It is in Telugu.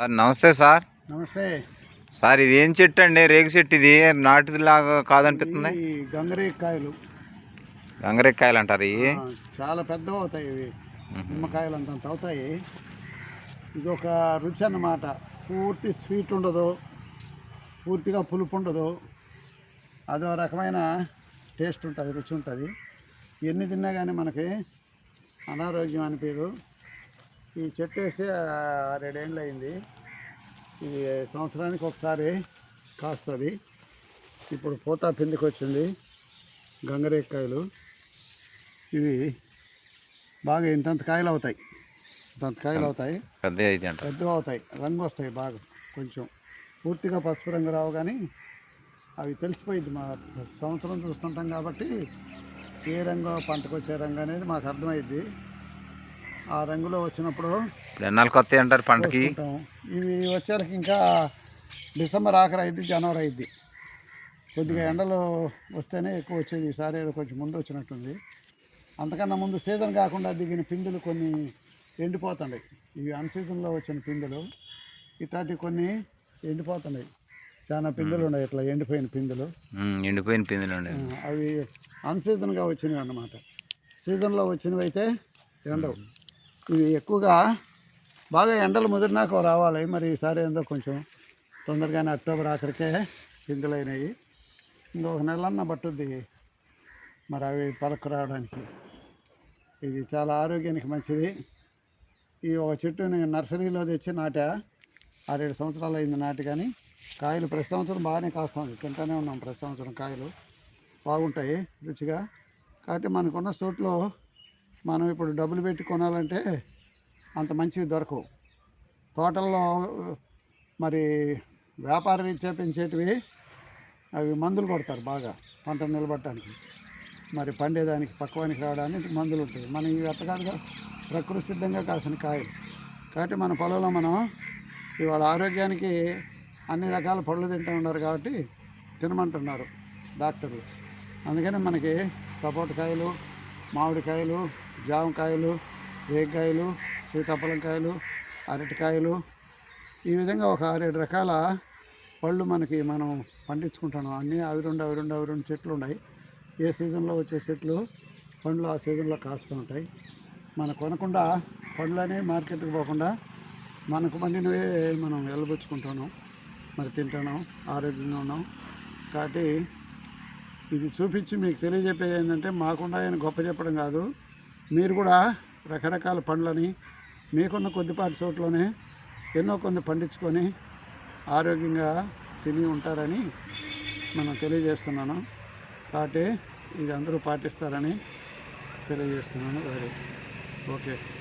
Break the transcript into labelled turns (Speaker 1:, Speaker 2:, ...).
Speaker 1: సార్ నమస్తే సార్.
Speaker 2: నమస్తే.
Speaker 1: సార్ ఇది ఏం చెట్టు అండి? రేగు చెట్టు ఇది. నాటిదిలాగా కాదనిపిస్తుంది?
Speaker 2: ఈ గంగరేకాయలు.
Speaker 1: గంగరెక్కాయలు అంటారు ఇవి?
Speaker 2: చాలా పెద్దవి అవుతాయి ఇవి. నిమ్మకాయలు అంతంత అవుతాయి. ఇది ఒక రుచి అన్నమాట. పూర్తి స్వీట్ ఉండదు. పూర్తిగా పులుపు ఉండదు. అదో రకమైన టేస్ట్ ఉంటుంది రుచి ఉంటుంది. ఎన్ని తిన్నా కానీ మనకి అనారోగ్యం అనిపించదు ఈ చెట్టు వేసి ఆరేడేళ్ళు అయింది ఇది సంవత్సరానికి ఒకసారి కాస్తుంది. ఇప్పుడు పూత పిందికి వచ్చింది గంగరేకాయలు ఇవి బాగా ఇంతంత కాయలు అవుతాయి ఇంతంత కాయలు అవుతాయి
Speaker 1: పెద్ద
Speaker 2: పెద్దగా అవుతాయి. రంగు వస్తాయి బాగా కొంచెం. పూర్తిగా పసుపు రంగు రావు కానీ అవి తెలిసిపోయింది మా సంవత్సరం చూస్తుంటాం కాబట్టి ఏ రంగు పంటకు వచ్చే రంగు అనేది మాకు అర్థమైద్ది. ఆ రంగులో వచ్చినప్పుడు
Speaker 1: ఎన్నాళ్ళు కొత్త అంటారు పంటకి.
Speaker 2: ఇవి వచ్చేసరికి ఇంకా డిసెంబర్ ఆఖరి అయింది జనవరి అయింది. కొద్దిగా ఎండలు వస్తేనే ఎక్కువ వచ్చేది ఈసారి ఏదో కొంచెం ముందు వచ్చినట్టుంది. అంతకన్నా ముందు సీజన్ కాకుండా దిగిన పిందులు కొన్ని ఎండిపోతున్నాయి. ఇవి అన్ సీజన్లో వచ్చిన పిందులు. ఇట్లాంటివి కొన్ని ఎండిపోతున్నాయి. చాలా పిందులు ఉన్నాయి. ఇట్లా ఎండిపోయిన పిందులు.
Speaker 1: ఎండిపోయిన పిందులు
Speaker 2: ఆ, అవి అన్ సీజన్గా వచ్చినవి అన్నమాట. సీజన్లో వచ్చినవి అయితే ఎండవు. ఇవి ఎక్కువగా బాగా ఎండలు ముదిరినాక రావాలి. మరి ఈసారి ఏందో కొంచెం తొందరగానే అక్టోబర్ ఆఖరికే పిందులు ఇంకొక నెలన్న పట్టుద్ది మరి అవి పలకు రావడానికి. ఇది చాలా ఆరోగ్యానికి మంచిది. ఈ ఒక చెట్టు నేను నర్సరీలో తెచ్చి నాటా. ఆరేడు సంవత్సరాలు అయింది నాటి కానీ కాయలు ప్రతి సంవత్సరం బాగానే కాస్తుంది. తింటూనే ఉన్నాం ప్రతి సంవత్సరం కాయలు. బాగుంటాయి రుచిగా. కాబట్టి మనకున్న చోట్లో మనం ఇప్పుడు డబ్బులు పెట్టి కొనాలంటే అంత మంచివి దొరకవు. తోటల్లో మరి వ్యాపార రీత్యా పెంచేటివి అవి మందులు కొడతారు బాగా పంట నిలబడటానికి మరి పండేదానికి పక్వానికి రావడానికి మందులు ఉంటాయి. మనం ఇవి ఎత్తగాడుగా ప్రకృతి సిద్ధంగా కాసిన కాయలు. కాబట్టి మన పొలంలో మనం ఇవాళ ఆరోగ్యానికి అన్ని రకాల పళ్ళు తింటూ ఉన్నారు కాబట్టి తినమంటున్నారు డాక్టర్లు. అందుకని మనకి సపోటకాయలు మామిడికాయలు జామకాయలు రేగికాయలు సీతాఫలం కాయలు అరటికాయలు. ఈ విధంగా ఒక ఆరేడు రకాల పళ్ళు మనకి మనం పండించుకుంటున్నాం. అన్నీ అవి రెండు అవి రెండు అవి రెండు చెట్లు ఉన్నాయి. ఏ సీజన్లో వచ్చే చెట్లు పండ్లు ఆ సీజన్లో కాస్తూ ఉంటాయి. మనం కొనకుండా పండ్లు అనేవి మార్కెట్కి పోకుండా మనకు పండినవే మనం వెళ్ళబుచ్చుకుంటున్నాం మరి తింటున్నాం ఆరోగ్యంగా ఉన్నాం. కాబట్టి ఇది చూపించి మీకు తెలియజెప్పేది ఏంటంటే మాకుండా ఆయన గొప్ప చెప్పడం కాదు. మీరు కూడా రకరకాల పండ్లని మీకున్న కొద్దిపాటి చోట్లోనే ఎన్నో కొన్ని పండించుకొని ఆరోగ్యంగా తిని ఉంటారని మనం తెలియజేస్తున్నాను. కాబట్టి ఇది అందరూ పాటిస్తారని తెలియజేస్తున్నాను. Very okay.